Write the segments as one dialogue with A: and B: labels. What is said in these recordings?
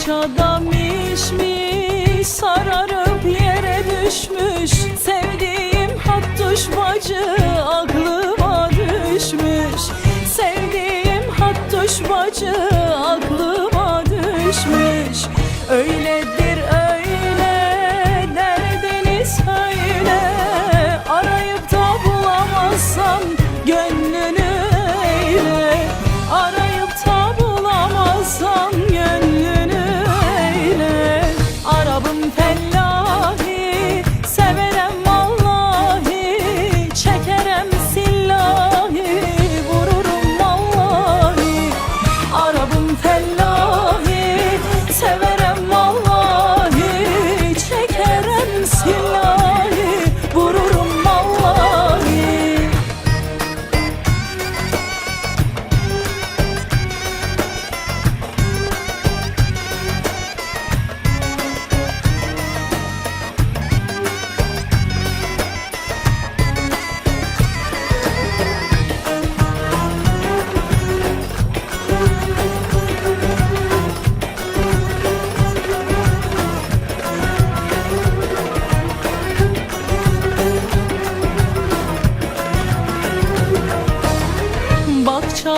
A: Bahçada mişmiş sararıp yere düşmüş. Sevdiğim hattuş bacı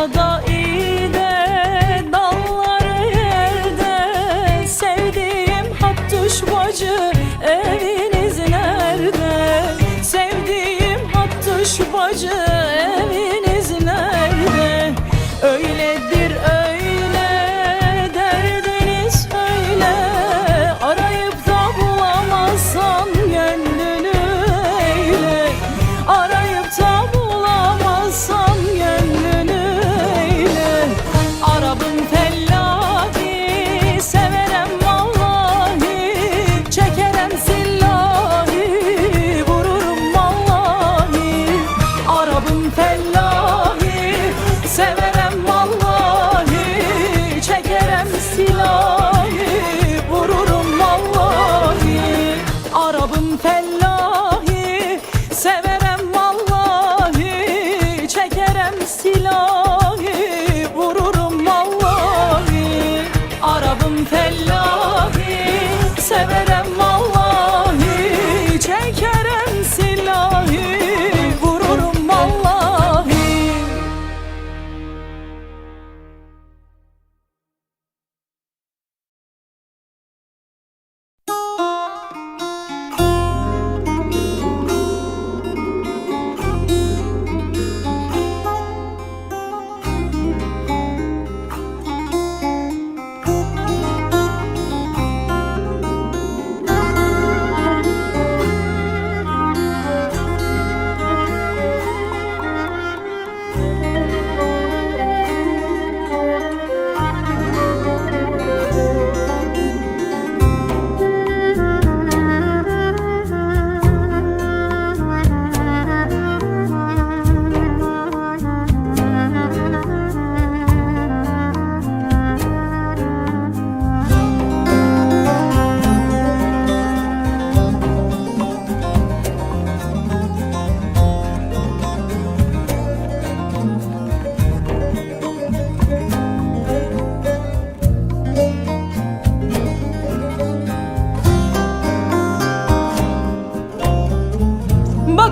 A: De dalları yerde Sevdiğim hattuş bacı eviniz nerede? Sevdiğim hattuş bacı eviniz nerede? Öyle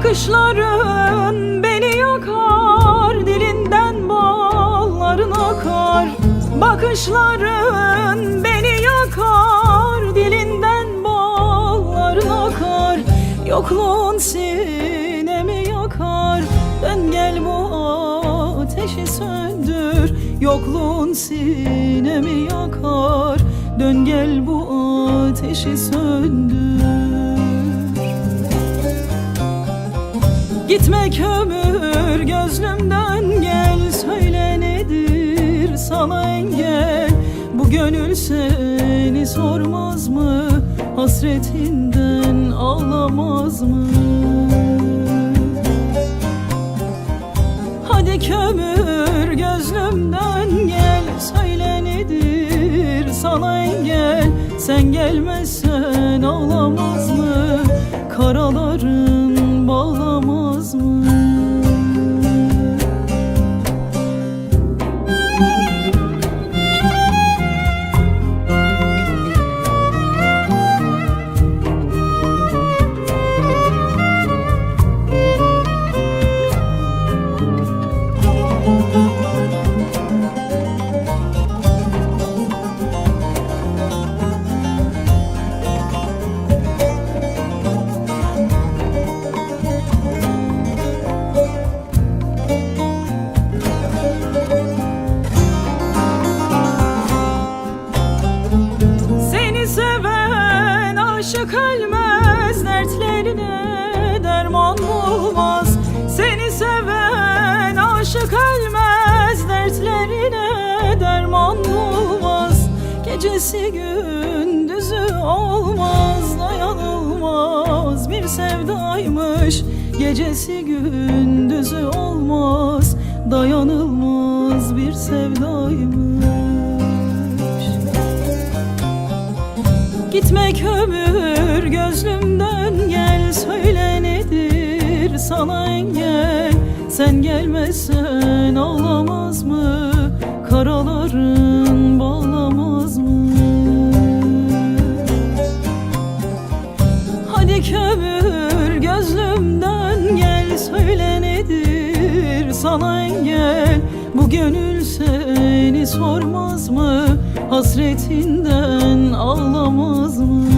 A: Bakışların beni yakar Dilinden balların akar. Bakışların beni yakar Dilinden balların akar. Yokluğun sinemi yakar Dön gel bu ateşi söndür. Yokluğun sinemi yakar Dön gel bu ateşi söndür Gitme kömür gözlümden gel Söyle nedir sana engel? Bu gönül seni sormaz mı? Hasretinden ağlamaz mı? Hadi kömür gözlümden gel Söyle nedir sana engel? Sen gelmezsen ağlamaz mı? Karaların bağlamaz Christmas. aşık ölmez dertlerine derman bulmaz Seni seven aşık ölmez dertlerine derman bulmaz Gecesi gündüzü olmaz dayanılmaz. Bir sevdaymış Gecesi gündüzü olmaz. Dayanılmaz bir sevdaymış. Gitmek ömür gözlümden gel söyle nedir sana engel? Sen gelmezsen ağlamaz mı? Karaların bağlamaz mı? Hadi kömür gözlümden gel söyle nedir sana engel? Bu gönül seni sormaz mı? Hasretinden ağlamaz mı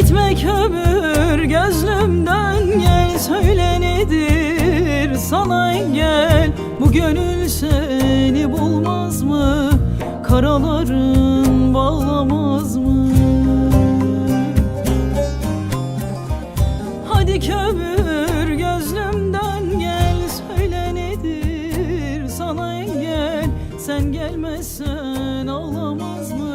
A: Gitme kömür gözlümden gel söyle nedir? Sana engel Bu gönül seni bulmaz mı? Karaların bağlamaz mı? Hadi kömür gözlümden gel söyle nedir? Sana engel Sen gelmezsen ağlamaz mı